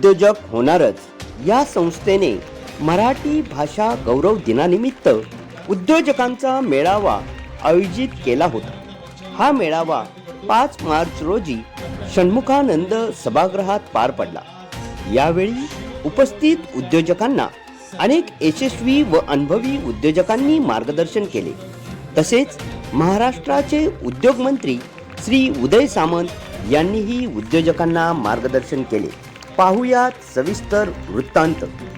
उद्योजक होणारच. या संस्थेने मराठी भाषा गौरव दिनानिमित्त उद्योजकांचा मेळावा आयोजित केला होता. हा मेळावा पाच मार्च रोजी षण्मुखानंद सभागृहात पार पडला. यावेळी उपस्थित उद्योजकांना अनेक यशस्वी व अनुभवी उद्योजकांनी मार्गदर्शन केले. तसेच महाराष्ट्राचे उद्योगमंत्री श्री उदय सामंत यांनीही उद्योजकांना मार्गदर्शन केले. पाहुयात सविस्तर वृत्तांत.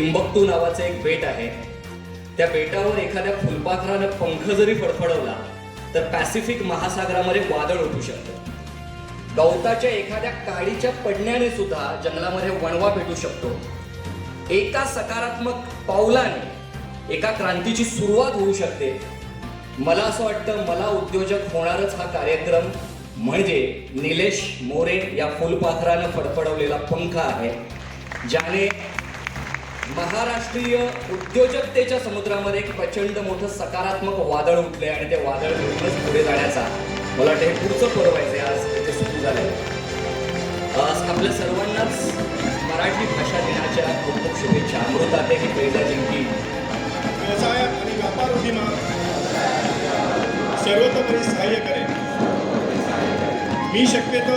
माझा नावाचं एक बेट आहे. त्या बेटावर एखाद्या फुलपाखरानं पंख जरी फडफडवला तर पॅसिफिक महासागरामध्ये वादळ उठू शकतं. गवताच्या एखाद्या काडीच्या पडण्याने सुद्धा जंगलामध्ये वणवा पेटू शकतो. एका सकारात्मक पावलाने एका क्रांतीची सुरुवात होऊ शकते. मला असं वाटतं मला उद्योजक होणारच हा कार्यक्रम म्हणजे निलेश मोरे या फुलपाखरानं फडफडवलेला पंख आहे ज्याने महाराष्ट्रीय उद्योजकतेच्या समुद्रामध्ये एक प्रचंड मोठं सकारात्मक वादळ उठले आणि ते वादळ घेऊनच पुढे जाण्याचा मला वाटतं हे पुढचं पर्व आहे आज ते सुरू झालंय. आज आपल्या सर्वांनाच मराठी भाषा दिनाच्या खूप खूप शुभेच्छा. अमृताते की पैसा जिंकी? व्यवसायात आणि व्यापार उद्यमात सर्वतोपरी सहाय्य करेन मी शक्यतो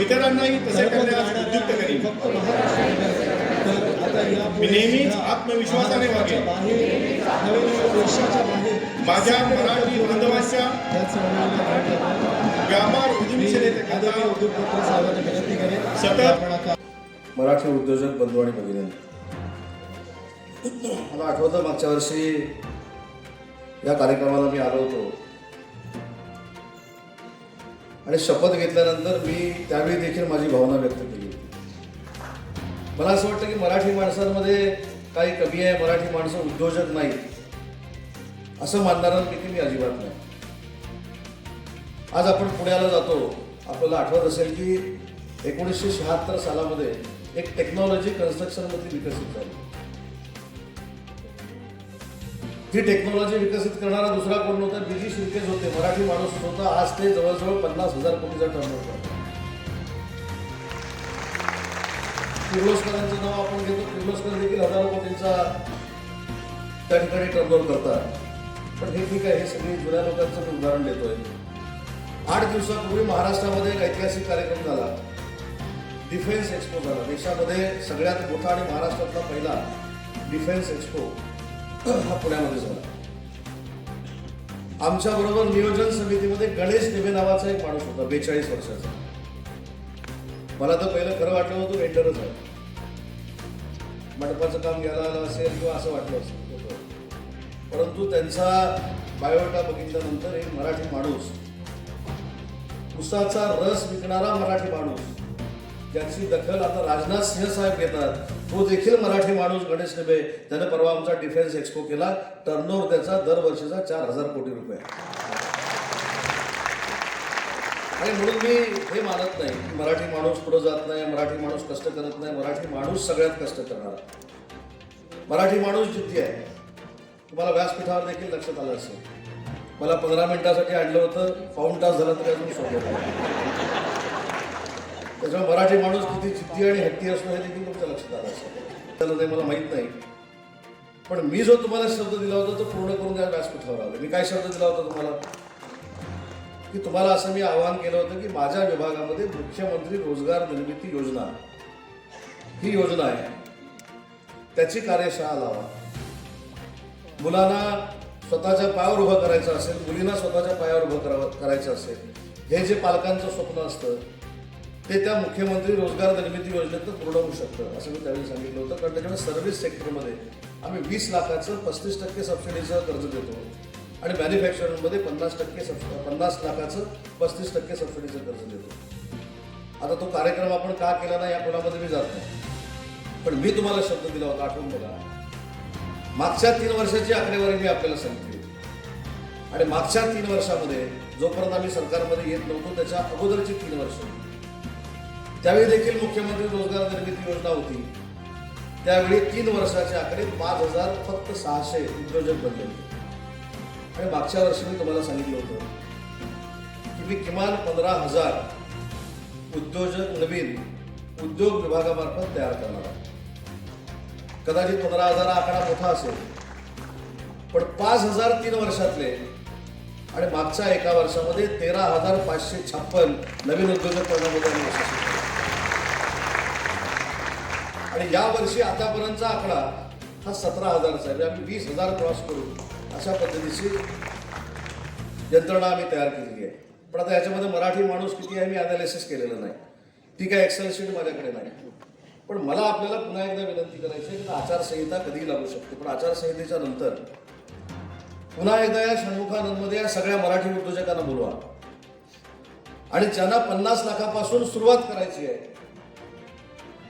इतरांनाही तसे करण्यास उद्युक्त करीन. मी नेहमीच आत्मविश्वासाने वागेन. माझ्या मराठी बांधवांच्या व्यापार उद्यमशीलतेकरता मराठी उद्योजक बंधू आणि भगिनी. मला आठवतं मागच्या वर्षी या कार्यक्रमाला मी आलो होतो. आणि शपथ घेतल्यानंतर मी त्यावेळी देखील माझी भावना व्यक्त केली. मला असं वाटतं की मराठी माणसांमध्ये काही कमी आहे मराठी माणसं उद्योजक नाही असं मानणाऱ्यांपैकी मी अजिबात नाही. आज आपण पुण्याला जातो आपल्याला आठवत असेल की एकोणीसशे शहात्तर सालामध्ये एक टेक्नॉलॉजी कन्स्ट्रक्शनमध्ये विकसित झाली. ही टेक्नॉलॉजी विकसित करणारा दुसरा कोण नव्हता? बीजी शिर्केच होते. मराठी माणूस होता. आज ते जवळजवळ पन्नास हजार कोटीचा टर्नओव्हर करतात किर्लोस्करांचं नाव आपण घेतो. किर्लोस्कर देखील हजारो कोटींचा त्या ठिकाणी टर्नओव्हर करतात. पण हे ठीक आहे. हे सगळे जुन्या लोकांचं मी उदाहरण देतोय. आठ दिवसापूर्वी महाराष्ट्रामध्ये एक ऐतिहासिक कार्यक्रम झाला. डिफेन्स एक्सपो झाला. देशामध्ये सगळ्यात मोठा आणि महाराष्ट्रातला पहिला डिफेन्स एक्सपो हा पुण्यामध्ये झाला. आमच्या बरोबर नियोजन समितीमध्ये गणेश नेबे नावाचा एक माणूस होता बेचाळीस वर्षाचा. मला तर पहिलं खरं वाटलं होतं वेंडरच आहे. मंडपाचं काम घ्यायला आलं असेल किंवा असं वाटलं असेल परंतु त्यांचा बायोटा बघितल्यानंतर एक मराठी माणूस उसाचा रस विकणारा मराठी माणूस ज्याची दखल आता राजनाथ सिंह साहेब घेतात तो देखील मराठी माणूस गणेश नेबे त्यानं परवा आमचा डिफेन्स एक्सपो केला टर्नओव्हर त्याचा दरवर्षीचा चार हजार कोटी रुपये. आणि म्हणून मी हे मानत नाही की मराठी माणूस पुढे जात नाही मराठी माणूस कष्ट करत नाही मराठी माणूस सगळ्यात कष्ट करणार. मराठी माणूस जिद्दी आहे. तुम्हाला व्यासपीठावर देखील लक्षात आलं असेल. मला पंधरा मिनिटासाठी आणलं होतं पाऊण तास झाला तरी अजून सोडलं त्याच्यामुळे मराठी माणूस किती जिद्दी आणि हट्टी असतो हे देखील तुमच्या लक्षात आलं असेल. त्याला ते मला माहीत नाही. पण मी जो तुम्हाला शब्द दिला होता तो पूर्ण करून त्या व्यासपीठावर आलो. मी काय शब्द दिला होता तुम्हाला? की तुम्हाला असं मी आवाहन केलं होतं की माझ्या विभागामध्ये मुख्यमंत्री रोजगार निर्मिती योजना ही योजना आहे. त्याची कार्यशाळा लावा. मुलांना स्वतःच्या पायावर उभं करायचं असेल मुलींना स्वतःच्या पायावर उभं करावं करायचं असेल हे जे पालकांचं स्वप्न असतं ते त्या मुख्यमंत्री रोजगार निर्मिती योजनेतनं पूर्ण होऊ शकतं असं मी त्यावेळी सांगितलं होतं. कारण त्याच्यामुळे सर्व्हिस सेक्टरमध्ये आम्ही वीस लाखाचं पस्तीस टक्के सबसिडीचं कर्ज देतो. आणि मॅन्युफॅक्चरिंगमध्ये पन्नास टक्के सब पन्नास लाखाचं पस्तीस टक्के सबसिडीचं कर्ज देतो. आता तो कार्यक्रम आपण का केला नाही या कोणामध्ये मी जात नाही. पण मी तुम्हाला शब्द दिला होता आठवून बघा. मागच्या तीन वर्षाची आकडेवारी मी आपल्याला सांगते. आणि मागच्या तीन वर्षामध्ये जोपर्यंत आम्ही सरकारमध्ये येत नव्हतो त्याच्या अगोदरची तीन वर्ष. त्यावेळी देखील मुख्यमंत्री रोजगार निर्मिती योजना होती त्यावेळी तीन वर्षाचे आकडे पाच हजार फक्त सहाशे उद्योजक बनले होते. आणि मागच्या वर्षी मी तुम्हाला सांगितलं होतं की मी किमान पंधरा हजार उद्योजक नवीन उद्योग विभागामार्फत तयार करणार आहे. कदाचित पंधरा हजार आकडा मोठा असेल पण पाच हजार तीन वर्षातले आणि मागच्या एका वर्षामध्ये तेरा हजार पाचशे छप्पन नवीन उद्योजक करण्यामध्ये यशस्वी आणि या वर्षी आतापर्यंतचा आकडा हा सतरा हजारचा आहे. म्हणजे आम्ही वीस हजार क्रॉस करू अशा पद्धतीची यंत्रणा आम्ही तयार केलेली आहे. पण आता याच्यामध्ये मराठी माणूस किती आहे मी अनालिसिस केलेलं नाही. ती काय एक्सेल शीट माझ्याकडे नाही. पण मला आपल्याला पुन्हा एकदा विनंती करायची आहे की आचारसंहिता कधीही लागू शकते. पण आचारसंहितेच्या नंतर पुन्हा एकदा या षण्मुखानंदमध्ये या सगळ्या मराठी उद्योजकांना बोलवा. आणि ज्यांना पन्नास लाखापासून सुरुवात करायची आहे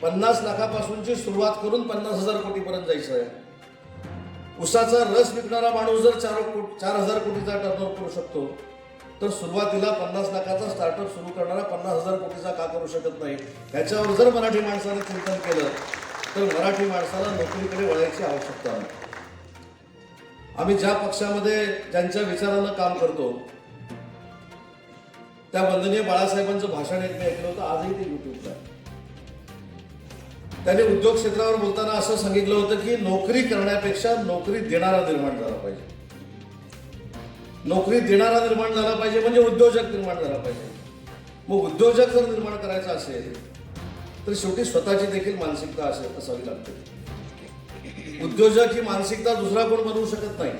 पन्नास लाखापासूनची सुरुवात करून पन्नास हजार कोटीपर्यंत जायचं आहे. उसाचा रस विकणारा माणूस जर चार कोट चार हजार कोटीचा टर्नओव्हर करू शकतो तर सुरुवातीला पन्नास लाखाचा स्टार्टअप सुरू करणारा पन्नास हजार कोटीचा का करू शकत नाही? ह्याच्यावर जर मराठी माणसाने चिंतन केलं तर मराठी माणसाला नोकरीकडे वळायची आवश्यकता आहे आम्ही ज्या पक्षामध्ये ज्यांच्या विचारानं काम करतो त्या वंदनीय बाळासाहेबांचं भाषण एक मी ऐकलं होतं आजही ते युट्यूबला आहे. त्यांनी उद्योग क्षेत्रावर बोलताना असं सांगितलं होतं की नोकरी करण्यापेक्षा नोकरी देणारा निर्माण झाला पाहिजे. नोकरी देणारा निर्माण झाला पाहिजे म्हणजे उद्योजक निर्माण झाला पाहिजे. मग उद्योजक जर निर्माण करायचा असेल तर शेवटी स्वतःची देखील मानसिकता असेल असावी लागते. उद्योजक ही मानसिकता दुसरा कोण बनवू शकत नाही.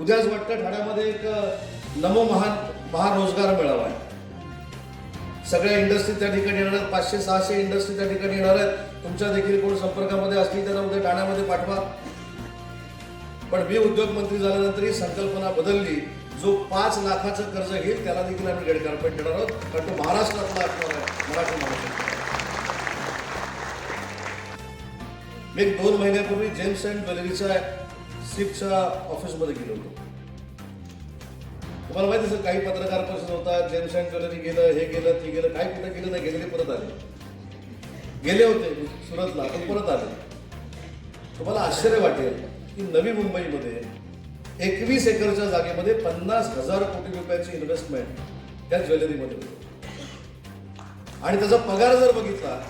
उद्याच वाटतं ठाण्यामध्ये एक नमो महान महारोजगार मेळावा आहे. सगळ्या इंडस्ट्री त्या ठिकाणी येणार आहेत. पाचशे सहाशे इंडस्ट्री त्या ठिकाणी येणार आहेत. तुमच्या देखील कोण संपर्कामध्ये असतील त्यांना उद्या ठाण्यामध्ये पाठवा. पण मी उद्योग मंत्री झाल्यानंतर ही संकल्पना बदलली. जो पाच लाखाचं कर्ज घेईल त्याला देखील आम्ही रेड कार्पेट देणार आहोत. कारण तो महाराष्ट्रातला असणार आहे मराठी माणूस. मी दोन महिन्यापूर्वी जेम्स अँड ज्वेलरीच्या सिपच्या ऑफिसमध्ये गेलो होतो. तुम्हाला माहिती असेल काही पत्रकार परिषद होतात जेम्स अँड ज्वेलरी गेलं हे गेलं ते गेलं काय कुठं गेलं नाही गेलेले परत आले. गेले होते सुरतला पण परत आले. तुम्हाला आश्चर्य वाटेल की नवी मुंबईमध्ये एकवीस एकरच्या जागेमध्ये पन्नास हजार कोटी रुपयाची इन्व्हेस्टमेंट त्या ज्वेलरीमध्ये होते. आणि त्याचा पगार जर बघितला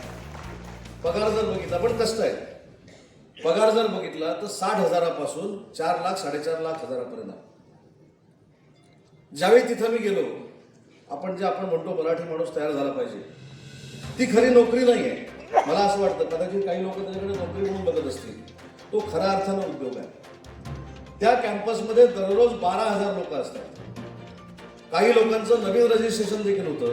पगार जर बघितला पण कष्ट आहे. पगार जर बघितला तर साठ हजारापासून चार लाख साडेचार लाख हजारापर्यंत आहे. ज्यावेळी तिथं मी गेलो आपण जे आपण म्हणतो मराठी माणूस तयार झाला पाहिजे ती खरी नोकरी नाही आहे मला असं वाटतं कदाचित काही लोक त्याच्याकडे नोकरी म्हणून बघत असतील. तो खऱ्या अर्थानं उद्योग आहे. त्या कॅम्पसमध्ये दररोज बारा हजार लोक असतात. काही लोकांचं नवीन रजिस्ट्रेशन देखील होतं.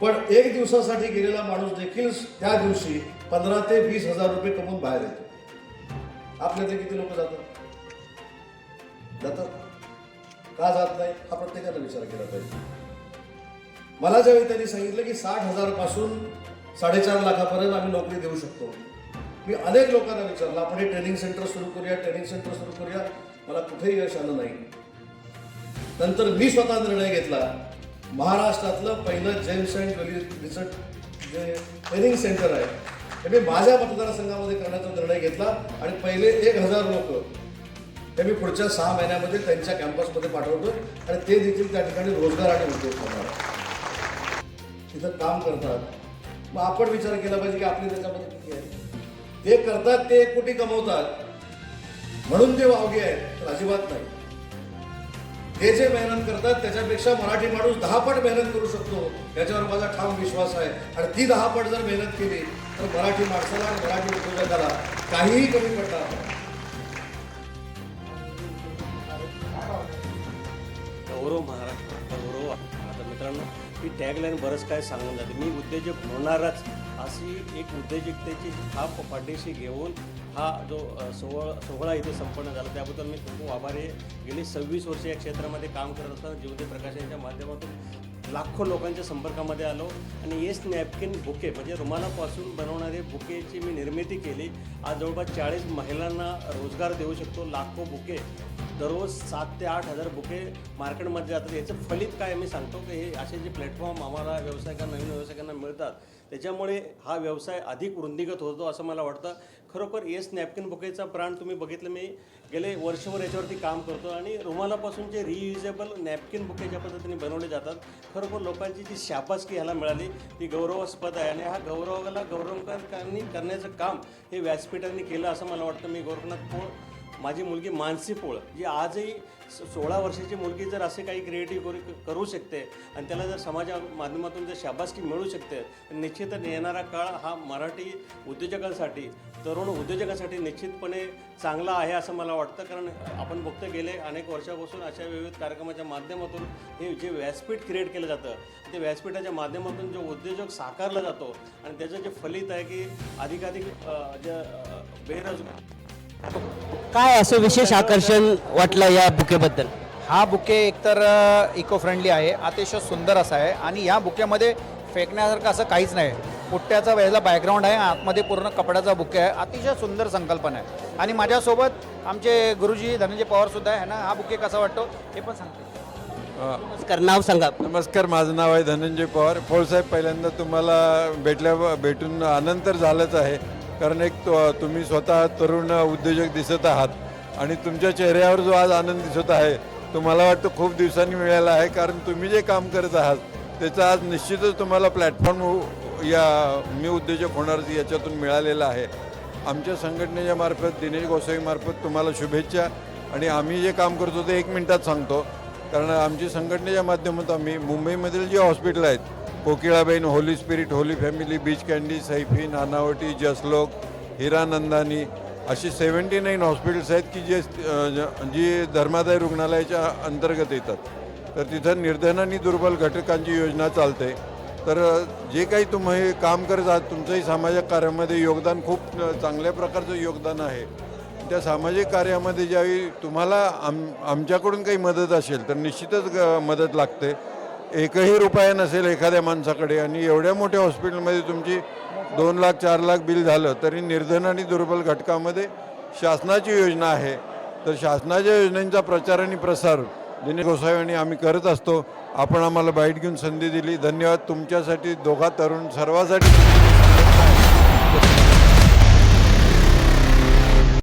पण एक दिवसासाठी गेलेला माणूस देखील त्या दिवशी पंधरा ते वीस हजार रुपये कमवून बाहेर येतो. आपल्यातले किती लोक जातात? जातात. का जात नाही हा प्रत्येकाने विचार केला पाहिजे. मला ज्यावेळी त्यांनी सांगितलं की साठ हजारपासून साडेचार लाखापर्यंत आम्ही नोकरी देऊ शकतो. मी अनेक लोकांना विचारलं आपण हे ट्रेनिंग सेंटर सुरू करूया ट्रेनिंग सेंटर सुरू करूया. मला कुठेही यश आलं नाही. नंतर मी स्वतः निर्णय घेतला. महाराष्ट्रातलं पहिलं जेम्स अँड ज्वेलरी रिसर्च जे ट्रेनिंग सेंटर आहे हे मी माझ्या मतदारसंघामध्ये करण्याचा निर्णय घेतला. आणि पहिले एक हजार लोक ते मी पुढच्या सहा महिन्यामध्ये त्यांच्या कॅम्पसमध्ये पाठवतो आणि ते देखील त्या ठिकाणी रोजगार आणि उद्योग करणार. तिथं काम करतात. मग आपण विचार केला पाहिजे की आपली त्याच्यामध्ये किती आहे? ते करतात ते एक कोटी कमवतात. म्हणून ते वावगे आहेत तर अजिबात नाही. ते जे मेहनत करतात त्याच्यापेक्षा मराठी माणूस दहा पट मेहनत करू शकतो. याच्यावर माझा ठाम विश्वास आहे. आणि ती दहा पट जर मेहनत केली तर मराठी माणसाला आणि मराठी उद्योजकाला काहीही कमी पडणार नाही. गौरव महाराष्ट्र गौरव आता मित्रांनो ही टॅगलाईन बरंच काय सांगून जाते. मी उद्योजक होणारच. अशी एक उद्योजकतेची थाप पाठीशी घेऊन हा जो सोहळा सोहळा इथे संपन्न झाला. त्याबद्दल मी खूप आभारी गेली सव्वीस वर्ष या क्षेत्रामध्ये काम करत असताना ज्योती प्रकाश यांच्या माध्यमातून लाखो लोकांच्या संपर्कामध्ये आलो. आणि येस नॅपकिन बुके म्हणजे रुमालापासून बनवणारे बुकेची मी निर्मिती केली. आज जवळपास चाळीस महिलांना रोजगार देऊ शकतो लाखो बुके. दररोज सात ते आठ हजार बुके मार्केटमध्ये जातात. याचं फलित काय मी सांगतो की हे असे जे प्लॅटफॉर्म आम्हाला व्यावसायिकांना नवीन व्यावसायिकांना मिळतात त्याच्यामुळे हा व्यवसाय अधिक वृद्धिगत होतो असं मला वाटतं. खरोखर येस नॅपकिन बुकेचा ब्रँड तुम्ही बघितलं. मी गेले वर्षभर याच्यावरती काम करतो आणि रुमालापासून जे रियुजेबल नॅपकिन बुके ज्या पद्धतीने बनवले जातात खरोखर लोकांची जी शाबासकी ह्याला मिळाली. ती गौरवास्पद आहे आणि हा गौरवाला गौरवकांनी करण्याचं काम हे व्यासपीठांनी केलं असं मला वाटतं. मी गोरखनाथ पोळ माझी मुलगी मानसी पोळ जी आजही सोळा वर्षाची मुलगी जर असे काही क्रिएटिव्ह करू करू शकते आणि त्याला जर समाजा माध्यमातून जर शाबासकी मिळू शकते निश्चितच येणारा काळ हा मराठी उद्योजकांसाठी तरुण उद्योजकांसाठी निश्चितपणे चांगला आहे असं मला वाटतं. कारण आपण बघतो गेले अनेक वर्षापासून अशा विविध कार्यक्रमाच्या माध्यमातून हे जे व्यासपीठ क्रिएट केलं जातं ते व्यासपीठाच्या माध्यमातून जो उद्योजक साकारला जातो आणि त्याचं जे फलित आहे की अधिकाधिक जे बेरोजगार काय असं विशेष आकर्षण वाटलं या बुकेबद्दल? हा बुके एकतर इको फ्रेंडली आहे अतिशय सुंदर असा आहे आणि या बुकेमध्ये फेकण्यासारखं असं काहीच नाही. पुट्ट्याचा वेळेला बॅकग्राऊंड आहे आतमध्ये पूर्ण कपड्याचा बुके आहे अतिशय सुंदर संकल्पना आहे. आणि माझ्यासोबत आमचे गुरुजी धनंजय पवारसुद्धा आहे ना हा बुके कसा वाटतो हे पण सांगते. नमस्कार नाव सांगा नमस्कार माझं नाव आहे धनंजय पवार. पोळसाहेब पहिल्यांदा तुम्हाला भेटल्या भेटून आनंद तर झालाच आहे. कारण एक तुम्ही स्वतः तरुण उद्योजक दिसत आहात आणि तुमच्या चेहऱ्यावर जो आज आनंद दिसत आहे तो मला वाटतं खूप दिवसांनी मिळाला आहे. कारण तुम्ही जे काम करत आहात त्याचा आज निश्चितच तुम्हाला प्लॅटफॉर्म हो, या मी उद्योजक होणार याच्यातून मिळालेला आहे. आमच्या संघटनेच्या मार्फत दिनेश गोसाईमार्फत तुम्हाला शुभेच्छा. आणि आम्ही जे काम करतो ते एक मिनिटात सांगतो. कारण आमची संघटनेच्या माध्यमातून आम्ही मुंबईमधील जे हॉस्पिटल आहेत Kokilaben holy spirit holy family Breach Candy Saifee Nanavati Jaslok Hiranandani अशी सेवन्टी नाईन हॉस्पिटल्स आहेत की जे जी धर्मादाय रुग्णालयाच्या अंतर्गत येतात. तर तिथं निर्धन आणि दुर्बल घटकांची योजना चालते. तर जे काही तुम्ही काम करत आहात तुमचंही सामाजिक कार्यामध्ये योगदान खूप चांगल्या प्रकारचं योगदान आहे. त्या सामाजिक कार्यामध्ये ज्यावेळी तुम्हाला आम आमच्याकडून काही मदत असेल तर निश्चितच ग- मदत लागते. एकही रुपया नसेल एखाद्या माणसाकडे आणि एवढ्या मोठ्या हॉस्पिटलमध्ये तुमची दोन लाख चार लाख बिल झालं तरी निर्धन आणि दुर्बल घटकामध्ये शासनाची योजना आहे. तर शासनाच्या योजनांचा प्रचार आणि प्रसार दिनेश गोसावी आणि आम्ही करत असतो. आपण आम्हाला बाईट घेऊन संधी दिली. धन्यवाद तुमच्यासाठी दोघा तरुण सर्वासाठी.